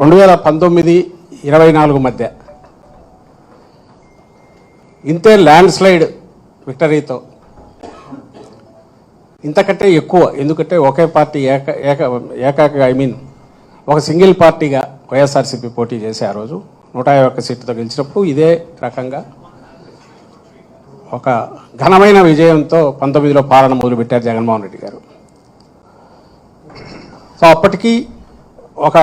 రెండు వేల పంతొమ్మిది ఇరవై నాలుగు మధ్య. ఇంతే ల్యాండ్ స్లైడ్ విక్టరీతో. ఇంతకంటే ఎక్కువ ఎందుకంటే ఒకే పార్టీ ఏక ఏక ఏకాకగా ఐ మీన్ ఒక సింగిల్ పార్టీగా వైఎస్ఆర్సీపీ పోటీ చేసి ఆ రోజు నూట యాభై ఒక్క సీటుతో గెలిచినప్పుడు ఇదే రకంగా ఒక ఘనమైన విజయంతో పంతొమ్మిదిలో పాలన మొదలుపెట్టారు జగన్మోహన్ రెడ్డి గారు. సో అప్పటికీ ఒక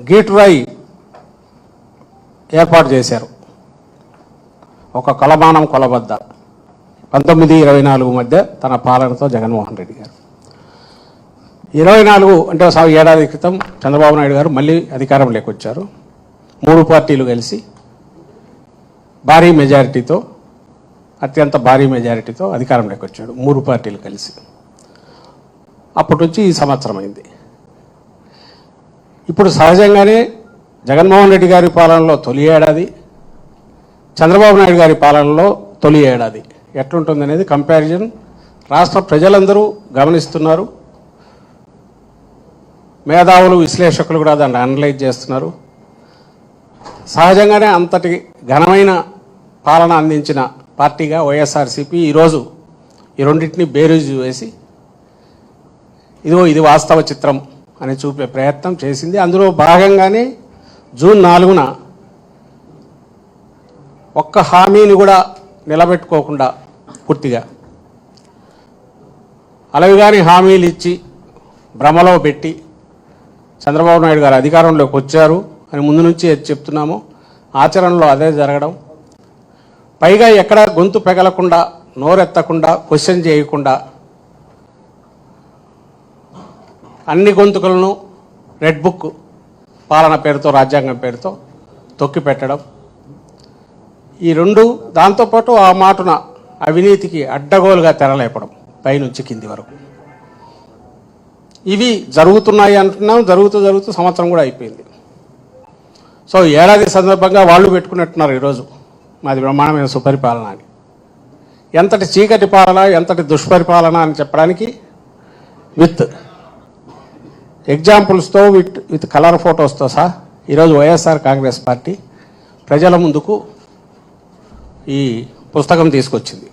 గీటురాయి ఏర్పాటు చేశారు. ఒక కొలమానం కొలబద్ద పంతొమ్మిది ఇరవై నాలుగు మధ్య తన పాలనతో జగన్మోహన్ రెడ్డి గారు. ఇరవై నాలుగు అంటే సా- ఏడాది క్రితం చంద్రబాబు నాయుడు గారు మళ్ళీ అధికారం లేకొచ్చారు. మూడు పార్టీలు కలిసి భారీ మెజారిటీతో అత్యంత భారీ మెజారిటీతో అధికారం లేకొచ్చాడు. మూడు పార్టీలు కలిసి. అప్పటి నుంచి ఈ సంవత్సరం అయింది. ఇప్పుడు సహజంగానే జగన్మోహన్ రెడ్డి గారి పాలనలో తొలి ఏడాది చంద్రబాబు నాయుడు గారి పాలనలో తొలి ఏడాది. ఎట్లుంటుంది అనేది కంపారిజన్ రాష్ట్ర ప్రజలందరూ గమనిస్తున్నారు. మేధావులు విశ్లేషకులు కూడా దాన్ని అనలైజ్ చేస్తున్నారు. సహజంగానే అంతటి ఘనమైన పాలన అందించిన పార్టీగా వైఎస్ఆర్సీపీ ఈరోజు ఈ రెండింటిని బేరీజు వేసి ఇదిగో ఇది వాస్తవ చిత్రం. అని చూపే ప్రయత్నం చేసింది. అందులో భాగంగానే జూన్ నాలుగున ఒక్క హామీని కూడా నిలబెట్టుకోకుండా పూర్తిగా అలవిగాని హామీలు ఇచ్చి భ్రమలో పెట్టి చంద్రబాబు నాయుడు గారు అధికారంలోకి వచ్చారు అని ముందు నుంచి చెప్తున్నాము. ఆచరణలో అదే జరగడం. పైగా ఎక్కడ గొంతు పెగలకుండా నోరెత్తకుండా క్వశ్చన్ చేయకుండా అన్ని గొంతుకలను రెడ్ బుక్ పాలన పేరుతో రాజ్యాంగం పేరుతో తొక్కి పెట్టడం. ఈ రెండు దాంతోపాటు ఆ మాటున అవినీతికి అడ్డగోలుగా తెరలేపడం పైనుంచి కింది వరకు. ఇవి జరుగుతున్నాయి అంటున్నాం జరుగుతూ జరుగుతూ సంవత్సరం కూడా అయిపోయింది. సో ఏడాది సందర్భంగా వాళ్ళు పెట్టుకున్నట్టున్నారు ఈరోజు. మాది బ్రహ్మాండమైన సుపరిపాలన అని. ఎంతటి చీకటి పాలన ఎంతటి దుష్పరిపాలన అని చెప్పడానికి విత్ ఎగ్జాంపుల్స్తో విత్ విత్ కలర్ ఫోటోస్తో సహా ఈరోజు వైఎస్ఆర్ కాంగ్రెస్ పార్టీ ప్రజల ముందుకు ఈ పుస్తకం తీసుకొచ్చింది.